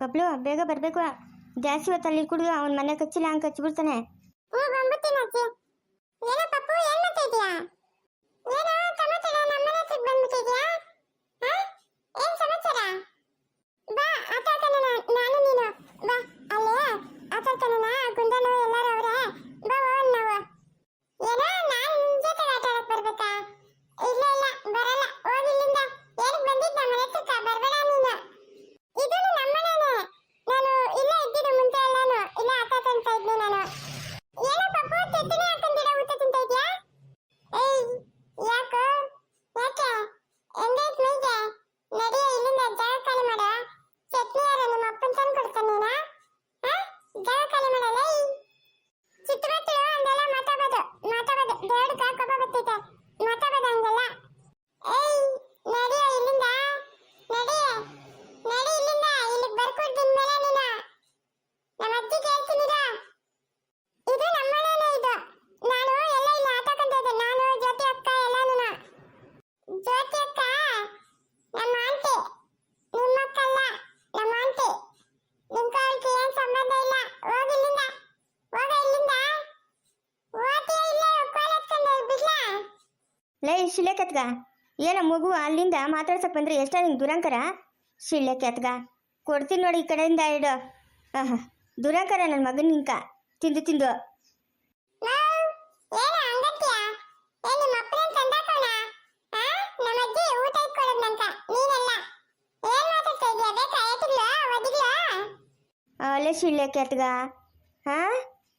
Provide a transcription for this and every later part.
ಬಬ್ಲು ಬೇಗ ಬರಬೇಕು. ಜಾಸ್ತಿ ಹೊತ್ತು ಅಲ್ಲಿ ಕುಡಿದು ಅವನ ಮನೆ ಕಚ್ಚಿಲ್ಲ ಹಂಗೆ ಕಚ್ಚಿಬಿಡ್ತಾನೆ ಹ್ಞೂ ಬಂದ್ಬಿಡ್ತೀನಿ ಅಜ್ಜಿ ಏನೋ ಪಪ್ಪು ಏನ್ ಮಾಡ್ತಾ ಇದೀಯಾ ಏನೋ ಸಮಾಚಾರ ನಮ್ಮನೆ ಹತ್ರಕ್ಕೆ ಬಂದ್ಬಿಟ್ಟಿದ್ಯಾ ಹಾ ಏನ್ ಸಮಾಚಾರ ಬಾ ಆಟ ಆಟನ ನಾನು ನೀನು ಬಾ ಅಲ್ಲೇ ಆಟ ಆಡ್ತಾನಲ್ಲ ಗುಂಡನು ಎಲ್ಲರೂ ಅವ್ರೆ ಬಾ ಹೋಗೋಣ ನಾವು ಏನೋ ನಾನು ನಿನ್ ಜೊತೆ ಆಟ ಆಡಕ್ ಬರ್ಬೇಕಾ ಇಲ್ಲ ಇಲ್ಲ ಬರಲ್ಲ ಹೋಗಿ ಇಲ್ಲಿಂದ ಏನಕ್ಕೆ ಬಂದಿದ್ದ ನಮ್ಮ ಹತ್ರಕ್ಕ ಬರ್ಬೇಡ ನೀನು ಇದು ನಮ್ಮನೇನೆ ನಾನು ಇಲ್ಲೇ ಇದ್ದಿದ್ದು ಮುಂಚೆ ಎಲ್ಲಾನು ಇಲ್ಲ ಆಟ ಆಡ್ತಾ ಇದ್ದೆ ನಾನು ಏನೋ ಪಪ್ಪು ತೆತ್ತಿನ ಹಾಕೊಂಡಿರ ಊಟ ತಿಂತ ಇದ್ಯಾ ಏಯ್ ಯಾಕೋ ಯಾಕೆ ಹೆಂಗೈತ್ ಮೈಗೆ ನಡಿಯ ಇಲ್ಲಿಂದ ಜಾಗ ಖಾಲಿ ಮಾಡ ಚಟ್ನಿ ಯಾರ ನಿಮ್ಮ ಅಪ್ಪನ್ ತಂದು ಕೊಡ್ತಾನೆ ನೀನಾ ಹಾ ಜಾಗ ಖಾಲಿ ಮಾಡಲ್ಲ ಚಿತ್ರಮಕ್ಕಳು ಹಂಗೆಲ್ಲ ಮಾತಾಡೋದು ಮಾತಾಡೋದು ದೇವ್ರ ಕೋಪ ಬರ್ತೈತೆ ಮಾತಾಡೋದು ಹಂಗೆಲ್ಲ ಏಯ್ ನಡಿಯ ಇಲ್ಲಿಂದ ನಡಿ ನಡಿ ಇಲ್ಲಿಂದ ಇಲ್ಲಿಗೆ ಬರ್ಕೊಡ್ತೀನಿ ಮೇಲೆ ನೀನು ನಮ್ಮ ಅಜ್ಜಿ ಕೇಳ್ತೀನಿರ ಇದು ನಮ್ಮನೇನೆ ಇದು ನಾನು ಎಲ್ಲ ಇಲ್ಲಿ ಆಟ ಆಡ್ತಾ ಇದ್ದೆ ನಾನು ಜ್ಯೋತಿ ಅಕ್ಕ ಎಲ್ಲಾನು ಜ್ಯೋತಿ ಅಕ್ಕ ನಮ್ಮ ಆಂಟಿ ನಿಮ್ಮ ಅಕ್ಕ ಅಲ್ಲ ನಮ್ಮ ಆಂಟಿ ನಿಮ್ಗೆ ಅವಳಿಗೆ ಏನ್ ಸಂಬಂಧ ಇಲ್ಲ ಹೋಗಿ ಇಲ್ಲಿಂದ ಹೋಗ ಇಲ್ಲಿಂದ ಓದ್ತೀಯ ಇಲ್ಲೇ ಕೋಲ್ ಎತ್ಕೊಂಡು ಬಿಡ್ಲಾ ಲೇ ಶಿಲೆ ಕೆತ್ಗ. ಏನ ಮಗು ಅಲ್ಲಿಂದ ಮಾತಾಡ್ಸಕ್ ಬಂದ್ರೆ ಎಷ್ಟ ನಿಂಗೆ ದುರಂಕರ? ಶಿಳ್ಳೆ ಕೆತ್ಗ. ಕೊಡ್ತೀನಿ ನೋಡಿ ಈ ಕಡೆಯಿಂದ ಇಡು. ಆಹಾ ದುರಂಕರ ನನ್ನ ಮಗನ ನಿಂಕ ತಿಂದು ತಿಂದು. ಅಲ್ಲೇ ಶಿಳ್ಳೆ ಕೆತ್ಗ. ಹಾ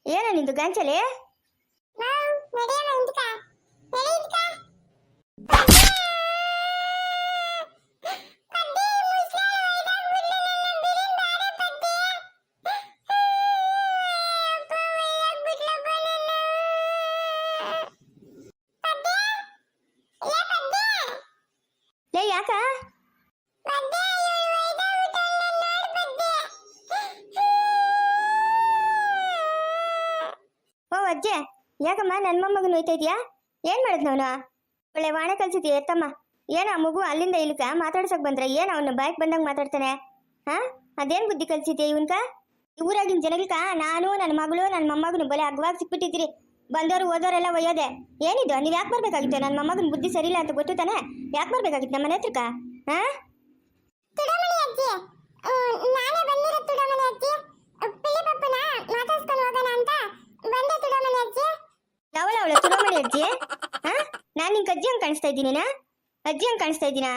ಏನ ನಿಂದು ಗಾಂಚಲಿ ಮಾವ್ ನಡಿಯಮ್ಮ ಇಂದ್ಕ ನಡಿ ಇಂದ್ಕ ಲೇ ಯಾಕ ಓ ಅಜ್ಜೆ, ಯಾಕಮ್ಮ ನನ್ನ ಮೊಮ್ಮಗನ ಇದೆಯಾ? ಏನು ಮಾಡಿದ್ನವನು ಒಳ್ಳೆ ವಾಣೆ ಕಲ್ಸಿದ್ಯಾ ಎತ್ತಮ್ಮ? ಏನೋ ಮಗು ಅಲ್ಲಿಂದ ಇಲ್ಲಿಕ ಮಾತಾಡ್ಸಕ್ ಬಂದ್ರೆ ಏನ ಅವನು ಬಾಯ್ಕ್ ಬಂದಂಗೆ ಮಾತಾಡ್ತಾನೆ. ಹಾ? ಅದೇನ್ ಬುದ್ಧಿ ಕಲ್ಸಿದ್ಯಾ ಇವನ್ಕ ಊರಾಗಿನ ಜನಗಳಕ ನಾನು ನನ್ನ ಮಗಳು ನನ್ನ ಮೊಮ್ಮಗನು ಬಲೆ ಅಗ್ವಾಗ ಸಿಕ್ಬಿಟ್ಟಿದ್ರಿ ಬಂದವರು ಓದೋರೆಲ್ಲ ಒಯ್ಯೋದೆ. ಏನಿದು? ನೀವು ಯಾಕೆ ಬರ್ಬೇಕಾಗಿತ್ತು? ನನ್ನ ಮೊಮ್ಮಗನ ಬುದ್ಧಿ ಸರಿಯಿಲ್ಲ ಅಂತ ಗೊತ್ತು ತಾನೆ? ಯಾಕೆ ಬರ್ಬೇಕಾಗಿತ್ತು ನಮ್ಮ ಮನೆ ಹತ್ರಕ್ಕ? ಹಾ ಪಿಳ್ಳಿ ಪಪ್ಪನ ಮಾತಾಡ್ಸ್ಕೊಂಡು ಹೋಗೋಣ ಅಂತ ಬಂದೆ ತುಡಮಣಿ ಅಜ್ಜಿ ಅವಳ ಅವಳ? ಚುನಾವಣೆ ಅಜ್ಜಿ ಹಾ? ನಾನು ನಿಂಗೆ ಅಜ್ಜಿ ಹಂಗೆ ಕಾಣಿಸ್ತಾ ಇದ್ದೀನಿ ಅಜ್ಜಿ ಹಂಗೆ ಕಾಣಿಸ್ತಾ ಇದ್ದೀನಾ?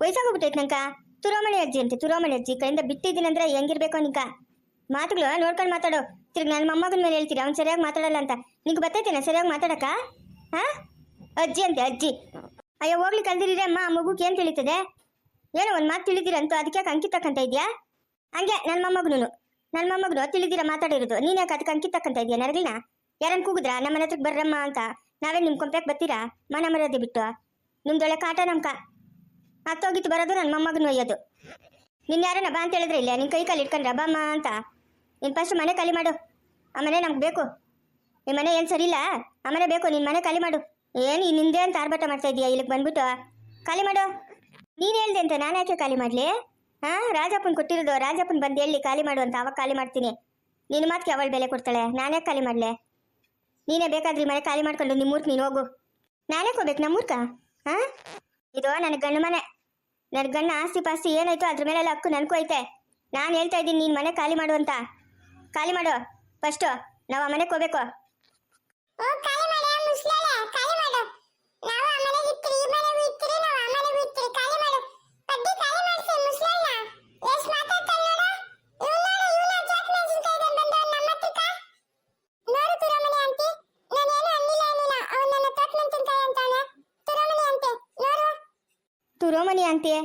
ವಯಸ್ಸಾಗೋಗ್ಬಿಟ್ಟೈತೆ ನಂಕ ತುರಾಮಣಿ ಅಜ್ಜಿ ಅಂತೆ ತುರಾಮಣಿ ಅಜ್ಜಿ. ಕೈಯಿಂದ ಬಿಟ್ಟಿದ್ದೀನಂದ್ರೆ ಹೆಂಗಿರ್ಬೇಕು ನಿಂಕ ಮಾತುಗಳು ನೋಡ್ಕೊಂಡು ಮಾತಾಡು. ತಿರ್ಗಿ ನನ್ನ ಮೊಮ್ಮಗನ ಮೇಲೆ ಹೇಳ್ತೀರಿ, ಅವ್ನು ಸರಿಯಾಗಿ ಮಾತಾಡಲ್ಲ ಅಂತ. ನಿಂಗೆ ಬರ್ತೈತೇನ ಸರಿಯಾಗಿ ಮಾತಾಡಕ ಹಾ? ಅಜ್ಜಿ ಅಂತೆ, ಅಜ್ಜಿ. ಅಯ್ಯೋ ಹೋಗ್ಲಿ ಕಲ್ದಿರಿ ಅಮ್ಮ, ಆ ಮಗುಗೆ ಏನು ತಿಳಿತದೆ? ಏನೋ ಒಂದು ಮಾತು ತಿಳಿದಿರಂತ ಅದಕ್ಕೆ ಅಂಕಿತ ತಕ್ಕಂತ ಇದೆಯಾ? ಹಂಗೆ ನನ್ನ ಮೊಮ್ಮಗನು ನನ್ನ ಮೊಮ್ಮಗನು ತಿಳಿದಿರ ಮಾತಾಡಿರೋದು. ನೀನು ಯಾಕೆ ಅದಕ್ಕೆ ಅಂಕಿತ ತಕ್ಕಂತ ಇದೆಯಾ ನರಗಿನ ಯಾರನ್ನ ಕೂಗಿದ್ರ? ನಮ್ಮ ಮನೆ ಹತ್ರಕ್ಕೆ ಬರ್ರಮ್ಮ ಅಂತ. ನಾವೇ ನಿಮ್ಮ ಕೊಂಪ್ಯಾಕ್ ಬರ್ತೀರಾ? ಮನ ಮರ್ಯಾದೆ ಬಿಟ್ಟು. ನಿಮ್ದೊಳೆ ಕಾಟ ನಮ್ಕ ಅತ್ತೋಗಿತ್ತು ಬರೋದು ನನ್ನ ಮೊಮ್ಮಗನ ಒಯ್ಯೋದು. ನಿನ್ನ ಯಾರನ್ನ ಬಾ ಅಂತ ಹೇಳಿದ್ರೆ ಇಲ್ಲ ನಿನ್ ಕೈ ಕಾಲಿ ಇಟ್ಕೊಂಡ್ರ ಬಮ್ಮ ಅಂತ. ನಿನ್ ಫಸ್ಟ್ ಮನೆ ಖಾಲಿ ಮಾಡು. ಆ ಮನೆ ನಮ್ಗೆ ಬೇಕು. ನಿಮ್ಮ ಮನೆ ಏನು ಸರಿ ಇಲ್ಲ? ಆ ಮನೆ ಬೇಕು. ನಿನ್ ಮನೆ ಖಾಲಿ ಮಾಡು. ಏನು ನಿಂದೆ ಅಂತ ಆರ್ಭಟ ಮಾಡ್ತಾ ಇದೀಯಾ? ಇಲ್ಲಿಗೆ ಬಂದ್ಬಿಟ್ಟು. ಖಾಲಿ ಮಾಡು. ನೀನು ಹೇಳ್ದೆ ಅಂತ ನಾನು ಯಾಕೆ ಖಾಲಿ ಮಾಡ್ಲಿ? ಹಾ ರಾಜಪ್ಪನ್ ಕೊಟ್ಟಿರೋದು. ರಾಜಪ್ಪನ್ ಬಂದು ಹೇಳಿ ಖಾಲಿ ಮಾಡು ಅಂತ. ಅವಾಗ ಖಾಲಿ ಮಾಡ್ತೀನಿ. ನಿನ್ನ ಮಾತಿಗೆ ಅವಳು ಬೆಲೆ ಕೊಡ್ತಾಳೆ. ನಾನೇ ಖಾಲಿ ಮಾಡಲೆ? ನೀನೇ ಬೇಕಾದ್ರೆ ಮನೆ ಖಾಲಿ ಮಾಡ್ಕೊಂಡು ನಿಮ್ಮೂರ್ಕ್ ನೀನು ಹೋಗು. ನಾನೇ ಹೋಗ್ಬೇಕು ನಮ್ಮೂರ್ಕ ಹಾ ಇದು ನನ್ನ ಗಂಡ ಮನೆ. ನನ್ನ ಗಂಡ ಆಸ್ತಿ ಪಾಸ್ತಿ ಏನಾಯ್ತು ಅದ್ರ ಮೇಲೆಲ್ಲ ಹಕ್ಕು ನನ್ಕೋಯ್ತೆ ಐತೆ. ನಾನು ಹೇಳ್ತಾ ಇದ್ದೀನಿ, ನೀನು ಮನೆ ಖಾಲಿ ಮಾಡು ಅಂತ. ಖಾಲಿ ಮಾಡು. ಫಸ್ಟು ನಾವು ಆ ಮನೆಗೆ ಹೋಗ್ಬೇಕು ಓ ಖಾಲಿ ಮಾಡ ಮುಸ್ಲಾಲೆ ಖಾಲಿ ಮಾಡು ನಾವು ಆ ಮನೆಗೆ ಇರ್ತೀರಿ ಈ ಮನೆಗೂ ಇರ್ತೀರಿ ನಾವು ಆ ಮನೆಗೂ ಇರ್ತೀರಿ ಖಾಲಿ ಮಾಡು ಪಡ್ಡಿ ಖಾಲಿ ಮಾಡ್ಸಿ ಮುಸ್ಲಾಲ ಎಷ್ಟ್ ಮಾತಾಡ್ತಾನೆ ನೋಡು ಇವ್ನು ನೋಡು ಇವ್ನ ಜಾಕ್ ಮೆಣಸಿನ್ಕಾಯಿ ಬಂದವನ್ ನಮ್ಮ ಹತ್ರಕ್ಕ ನೋಡು ತುರಮಣಿ ಆಂಟಿ ನಾನೇನು ಅಂದಿಲ್ಲ ಏನಿಲ್ಲ ಅವ್ನು ನನ್ನ ತೋಟ ಮೆಣಸಿನ್ಕಾಯಿ ಅಂತಾನೆ ತುರಮಣಿ ಅಂತೆ ನೋಡು ತುರೋಮಣಿ ಅಂತೀಯ?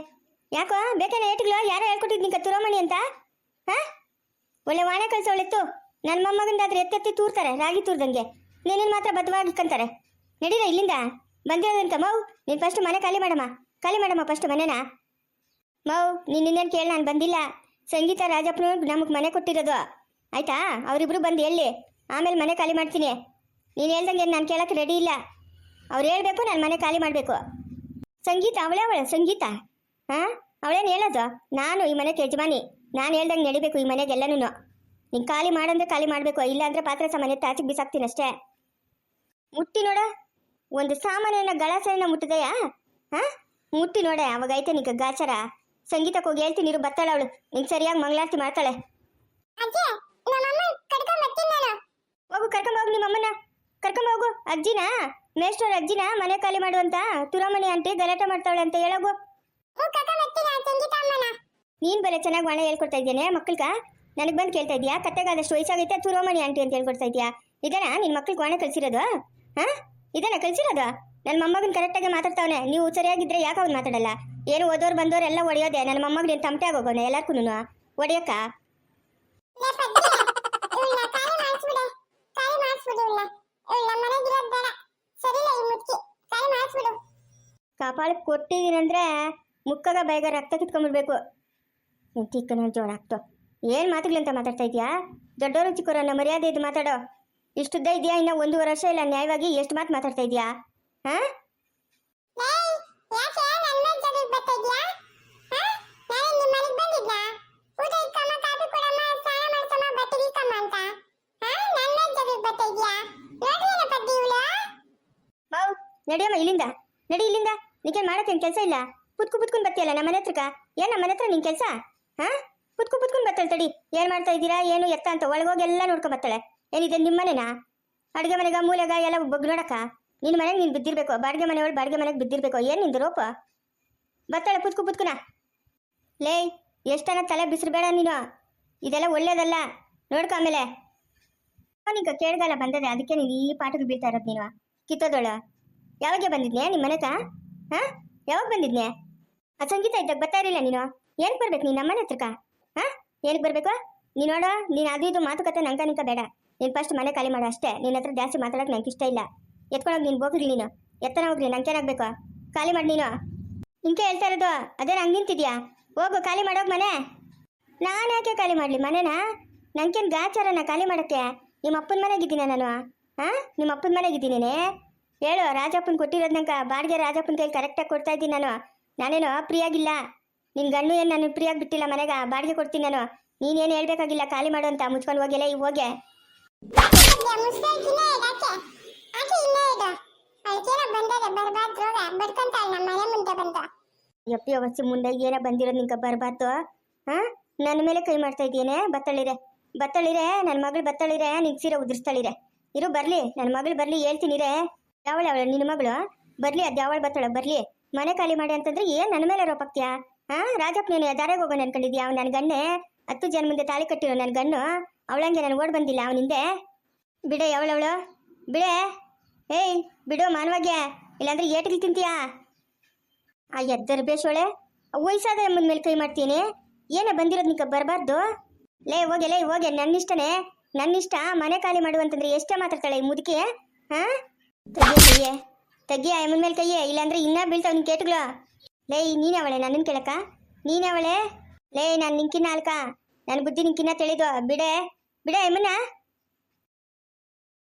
ಯಾಕೋ? ಬೇಕಾನೆ ಏಟ್ಗಳು ಯಾರೋ ಹೇಳ್ಕೊಟ್ಟಿದ್ ನಿಂಕ ತುರೋಮಣಿ ಅಂತ? ಹಾ? ಒಳ್ಳೆ ವಾಣೆ ಕಳ್ಸೋಳಿತ್ತು. ನನ್ನ ಮೊಮ್ಮಗಂದಾದ್ರೆ ಎತ್ತೆತ್ತಿ ತೂರ್ತಾರೆ, ರಾಗಿ ತೂರ್ದಂಗೆ. ನೀನೇನು ಮಾತ್ರ ಬದ್ಧವಾಗಿ ಕಂತಾರೆ ನಡೀರ ಇಲ್ಲಿಂದ? ಬಂದಿರೋದಂತ? ಮೌ, ನೀನು ಫಸ್ಟ್ ಮನೆ ಖಾಲಿ ಮಾಡಮ್ಮ. ಖಾಲಿ ಮಾಡಮ್ಮ ಫಸ್ಟ್ ಮನೆನಾ. ಮೌ, ನೀನು ಕೇಳಿ, ನಾನು ಬಂದಿಲ್ಲ. ಸಂಗೀತ ರಾಜಪ್ಪನ ನಮಗೆ ಮನೆ ಕೊಟ್ಟಿರೋದು. ಆಯ್ತಾ? ಅವರಿಬ್ರು ಬಂದು ಹೇಳಿ ಆಮೇಲೆ ಮನೆ ಖಾಲಿ ಮಾಡ್ತೀನಿ. ನೀನು ಹೇಳ್ದಂಗೆ ನಾನು ಕೇಳೋಕ್ಕೆ ರೆಡಿ ಇಲ್ಲ. ಅವ್ರು ಹೇಳಬೇಕು, ನಾನು ಮನೆ ಖಾಲಿ ಮಾಡಬೇಕು. ಸಂಗೀತ ಅವಳೇ ಅವಳ ಸಂಗೀತ. ಹಾ ಅವಳೇನು ಹೇಳೋದು? ನಾನು ಈ ಮನೆಗೆ ಯಜಮಾನಿ. ನಾನು ಹೇಳ್ದಂಗೆ ನಡಿಬೇಕು ಈ ಮನೆಗೆ ಎಲ್ಲನೂ ನೀನು ಖಾಲಿ ಮಾಡಂದ್ರೆ ಖಾಲಿ ಮಾಡಬೇಕು ಇಲ್ಲಾಂದ್ರೆ ಪಾತ್ರೆ ಸಾಮಾನ್ಯ ತಾಚಿಗೆ ಬಿಸಾಕ್ತೀನಿ ಅಷ್ಟೇ. ಮುಟ್ಟಿ ನೋಡ. ಒಂದು ಸಾಮಾನ್ಯನ ಗಳಸನ ಮುಟ್ಟಿದೆಯಾ? ಹಾ ಮುಟ್ಟಿ ನೋಡೆ ಅವಾಗ ಐತೆ ನಿಂಗೆ ಗಾಚಾರ. ಸಂಗೀತಕ್ಕೆ ಹೋಗಿ ಹೇಳ್ತೀನಿ ಇರು ಬರ್ತಾಳೆ ಅವಳು. ನಿಂಗೆ ಸರಿಯಾಗಿ ಮಂಗಳಾರತಿ ಮಾಡ್ತಾಳೆ. ನಾನು. ಹೋಗು ಕರ್ಕೊಂಬೋಗು ನಿಮ್ಮ ಅಮ್ಮನ ಕರ್ಕೊಂಬೋಗು ಅಜ್ಜಿನ? ಮೇಷ್ಟೋರ್ ಅಜ್ಜಿನ ಮನೆ ಖಾಲಿ ಮಾಡುವಂತ ತುರಮಣಿ ಆಂಟಿ ಗಲಾಟೆ ಮಾಡ್ತಾಳೆ ಅಂತ ಹೇಳೋಗು. ನೀನ್ ಬರೀ ಚೆನ್ನಾಗಿ ಒಣ ಹೇಳ್ಕೊಡ್ತಾ ಇದ್ದೇನೆ ಮಕ್ಕಳ್ಗ ನನಗೆ ಬಂದು ಕೇಳ್ತಾ ಇದೀಯಾ ಕತ್ತೆಗಾದಷ್ಟು ವಯಸ್ಸಾಗೈತೆ ತುರೋಮಣಿ ಆಂಟಿ ಅಂತ ಹೇಳ್ಕೊಡ್ತಾ ಇದೀಯಾ ಇದನ್ನ ನಿನ್ ಮಕ್ಳಿಗೆ ಒಣ ಕಳ್ಸಿರೋದು? ಹಾ? ಇದನ್ನ ಕಳ್ಸಿರೋದು? ನನ್ನ ಮೊಮ್ಮಗನ್ ಕರೆಕ್ಟಾಗಿ ಮಾತಾಡ್ತಾವನೆ. ನೀವು ಸರಿಯಾಗಿದ್ರೆ ಯಾಕೆ ಅವ್ನು ಮಾತಾಡಲ್ಲ? ಏನು ಓದೋರು ಬಂದೋರು ಎಲ್ಲ ಒಡೆಯೋದೆ. ನನ್ನ ನೀನ್ ತಮಟೆ ಆಗೋಗೋಣ ಎಲ್ಲಾರ್ಗೂ ಒಡೆಯಕ್ಕ? ಮಾಡಿಸ್ಬಿಡೆ. ಮಾಡಿಸ್ಬಿಡು ಮನೆಗಿರೋದು ಬೇಡ. ಸರಿಲ್ಲ ಈ ಮುದ್ಕಿ. ಖಾಲಿ ಮಾಡಿಸ್ಬಿಡು ಕಾಪಾಳ ಕೊಟ್ಟಿದ್ದೀನಂದ್ರೆ ಮುಕ್ಕಗ ಬೇಗ ರಕ್ತ ಕಿತ್ಕೊಂಡ್ಬಿಡ್ಬೇಕು. ತಿಕ್ಕನ ಜೋಳ ಹಾಕ್ತು. ಏನು ಮಾತುಗಳಂತ ಮಾತಾಡ್ತಾ ಇದೀಯಾ ದೊಡ್ಡವರು ಚಿಕ್ಕವರನ್ನ ಮರ್ಯಾದೆ ಇದ್ ಮಾತಾಡೋ. ಇಷ್ಟುದ್ದ ಇದೆಯಾ ಇನ್ನ ಒಂದು ವರ್ಷ ಇಲ್ಲ ನ್ಯಾಯವಾಗಿ ಎಷ್ಟು ಮಾತು ಮಾತಾಡ್ತಾ ಇದೀಯಾ ಹಾ ಏಯ್ ಯಾಕೆ ನನ್ನ ಮೇಲೆ ಜಗಳಕ್ಕೆ ಬರ್ತಾ ಇದ್ಯಾ ಹಾ ನಾನು ನಿಮ್ಮ ಮನೆಗೆ ಬಂದಿದ್ನಾ ಊಟ ಇಕ್ಕಮ್ಮ ಕಾಫಿ ಕೊಡಮ್ಮ ಸ್ನಾನ ಮಾಡ್ಸಮ್ಮ ಬಟ್ಟೆ ಇಕ್ಕಮ್ಮ ಅಂತ ಹಾ ನನ್ನ ಮೇಲೆ ಜಗಳಕ್ಕೆ ಬರ್ತಾ ಇದ್ಯಾ ನೋಡ್ರಿ ಪದ್ಯ ಇವಳು ಬಾವು ನಡಿಯಮ್ಮ ಇಲ್ಲಿಂದ. ನಡಿ ಇಲ್ಲಿಂದ. ನಿಂಗೆ ಮಾಡಕ್ಕೆ ಕೆಲಸ ಇಲ್ಲ? ಪುತ್ಕು ಪುತ್ಕೊಂಡು ಬರ್ತೀಯಲ್ಲ ನಮ್ಮ ಮನೆ ಹತ್ರಕ್ಕ ಏನು ನಮ್ಮ ಮನೆ ಹತ್ರ ನಿನ್ ಕೆಲಸ? ಹಾ? ಪುತ್ಕು ಪುತ್ಕೊಂಡು ಬರ್ತಾಳೆ ತಡಿ. ಏನು ಮಾಡ್ತಾ ಇದ್ದೀರಾ? ಏನು ಎತ್ತ ಅಂತ ಒಳಗೋಗಿ ಎಲ್ಲ ನೋಡ್ಕೊಂಡು ಬರ್ತಾಳೆ. ಏನಿದೆ ನಿಮ್ಮ ಮನೆನಾ? ಅಡುಗೆ ಮನೆಗ, ಮೂಲೆಗ ಎಲ್ಲ ಬಗ್ ನೋಡಕ್ಕ? ನಿನ್ನ ಮನೆಗೆ ನೀನು ಬಿದ್ದಿರ್ಬೇಕು. ಬಾಡಿಗೆ ಮನೆಯೊಳಗೆ ಬಾಡಿಗೆ ಮನೆಗೆ ಬಿದ್ದಿರ್ಬೇಕು. ಏನು ನಿಂದು ರೋಪ? ಬರ್ತಾಳೆ ಪುತ್ಕು ಪುತ್ಕುನ ಲೇ ಎಷ್ಟನ ತಲೆ ಬಿಸಿರುಬೇಡ ನೀನು? ಇದೆಲ್ಲ ಒಳ್ಳೇದಲ್ಲ. ನೋಡ್ಕ ಆಮೇಲೆ. ನಿಂಗೆ ಕೇಳ್ದಲ್ಲ ಬಂದದೆ. ಅದಕ್ಕೆ ನೀನು ಈ ಪಾಠಕ್ಕೆ ಬೀಳ್ತಾ ಇರೋದು ನೀನು. ಕಿತ್ತೋದಳು. ಯಾವಾಗ ಬಂದಿದ್ನೆ ನಿಮ್ಮ ಮನೆತ ಹಾ? ಯಾವಾಗ ಬಂದಿದ್ನೆ? ಆ ಸಂಗೀತ ಇದ್ದಾಗ ಬರ್ತಾ ಇರಲಿಲ್ಲ ನೀನು? ಏನ್ ಬರ್ಬೇಕು ನೀನು ನಮ್ಮನೆ ಹತ್ರಕ್ಕ? ಹಾ? ಏನಕ್ಕೆ ಬರ್ಬೇಕು? ನೀನು ನೋಡೋ, ನೀನು ಅದು ಇದು ಮಾತುಕತೆ ನಂಗ ನಿಂಕ ಬೇಡ. ನೀನು ಫಸ್ಟ್ ಮನೆ ಖಾಲಿ ಮಾಡು ಅಷ್ಟೇ. ನಿನ್ನ ಹತ್ರ ಜಾಸ್ತಿ ಮಾತಾಡೋಕೆ ನಂಗೆ ಇಷ್ಟ ಇಲ್ಲ. ಎತ್ಕೊಂಡೋಗಿ ನೀನು ಹೋಗ್ಲಿ ನೀನು. ಎತ್ತನ ಹೋಗ್ಲಿ ನಂಗೇನಾಗಬೇಕು ಖಾಲಿ ಮಾಡಿ ನೀನು. ಹಿಂಗೆ ಹೇಳ್ತಾ ಇರೋದು, ಅದೇ ನಂಗೆ ನಿಂತಿದ್ಯಾ? ಹೋಗು, ಖಾಲಿ ಮಾಡೋಕೆ ಮನೆ. ನಾನು ಯಾಕೆ ಖಾಲಿ ಮಾಡಲಿ? ಮನೆನಾ? ನಂಗೇನು ಗಾಚಾರನ ಖಾಲಿ ಮಾಡೋಕ್ಕೆ? ನಿಮ್ಮ ಅಪ್ಪನ ಮನೆಗಿದ್ದೀನ ನಾನು? ಹಾಂ? ನಿಮ್ಮ ಅಪ್ಪನ ಮನೆಗಿದ್ದೀನಿ ಹೇಳು ರಾಜಪ್ಪನ ಕೊಟ್ಟಿರೋದಂಕ ಬಾಡಿಗೆ ರಾಜಪ್ಪನ ಕೈಲಿ ಕರೆಕ್ಟಾಗಿ ಕೊಡ್ತಾ ಇದ್ದೀನಿ ನಾನು. ನಾನೇನು ಪ್ರಿಯಾಗಿಲ್ಲ ನಿನ್ ಗಂಡು ಏನು ನಾನು ಪ್ರಿಯಾಗಿ ಬಿಟ್ಟಿಲ್ಲ ಮನೆಗೆ? ಬಾಡಿಗೆ ಕೊಡ್ತೀನಿ ನಾನು. ನೀನೇನು ಹೇಳ್ಬೇಕಾಗಿಲ್ಲ ಖಾಲಿ ಮಾಡು ಅಂತ ಮುಚ್ಕೊಂಡು ಹೋಗಿಲ್ಲ ಈಗ ಹೋಗೆ ಯಪ್ಪಿ ಅವಶ್ಯ ಮುಂದೆ ಏನೋ ಬಂದಿರೋದು ನಿಂಗೆ ಬರಬಾರ್ದು? ಹಾಂ ನನ್ನ ಮೇಲೆ ಕೈ ಮಾಡ್ತಾ ಇದ್ದೀನಿ ಬತ್ತಳಿರೆ ಬತ್ತಳಿರೆ ನನ್ನ ಮಗಳು ಬತ್ತಳಿರೆ ನಿನ್ ಸೀರೆ ಉದುರಿಸ್ತಾಳಿರೆ ಇರು ಬರಲಿ. ನನ್ನ ಮಗಳು ಬರಲಿ ಹೇಳ್ತೀನಿರೆ ಯಾವಳ ಅವಳು? ನಿನ್ನ ಮಗಳು? ಬರಲಿ ಅದು ಯಾವಳು ಬರ್ತಾಳೆ, ಬರಲಿ. ಮನೆ ಖಾಲಿ ಮಾಡಿ ಅಂತಂದ್ರೆ ಏನು ನನ್ನ ಮೇಲೆ ರೋಪಾಕ್ತೀಯಾ ಹಾ ರಾಜಪ್ಪ ನೀನು ದಾರಿಗೆ ಹೋಗೋಣ ಅನ್ಕೊಂಡಿದ್ಯಾ? ಅವ್ನು ನನ್ನ ಗಣ್ಣೆ ಹತ್ತು ಜನ ಮುಂದೆ ತಾಳಿ ಕಟ್ಟಿರೋ ನನ್ನ ಗಣ್ಣು ಅವಳಂಗೆ ನಾನು ಓಡ್ ಬಂದಿಲ್ಲ ಅವನಿಂದೆ ಬಿಡೆ ಯಾವಳವಳು ಬಿಡೆ? ಏಯ್, ಬಿಡು, ಮಾನವಾಗ್ಯ. ಇಲ್ಲಾಂದ್ರೆ ಏಟಿಗೆ ತಿಂತೀಯಾ? ಆ ಎದ್ದರ್ ಬೇಷೋಳೆ ವಯಸ್ಸಾದ ಮುಂದ ಮೇಲೆ ಕೈ ಮಾಡ್ತೀನಿ. ಏನೇ ಬಂದಿರೋದು ನಿಂಗೆ ಬರಬಾರ್ದು? ಲೇ, ಹೋಗೆ ಲೇ, ಹೋಗೆ, ನನ್ನಿಷ್ಟನೇ. ನನ್ನಿಷ್ಟ, ಮನೆ ಖಾಲಿ ಮಾಡುವಂತಂದ್ರೆ ಎಷ್ಟೇ ಮಾತಾಡ್ತಾಳೆ ಈ ಮುದುಕಿ ಹಾ ತೆಗಿಯ ತಗಿಯ ಅಮ್ಮನ ಮೇಲೆ ಕೈಯೇ? ಇಲ್ಲಾಂದ್ರೆ ಇನ್ನೂ ಬೀಳ್ತಾವ ನಿನ್ ಕೇಟ್ಗಳು. ಲೇ ನೀನೇ ಅವಳೆ ನನ್ನನ್ನು ಕೇಳಕ ನೀನೇ ಅವಳೆ? ಲೇ, ನಾನು ನಿಂಕಿನ ಅಲ್ಕ ನನ್ನ ಬುದ್ಧಿ ನಿಂಕಿನ್ನ ತಿಳಿದು. ಬಿಡೆ ಬಿಡೆ ಅಮ್ಮನ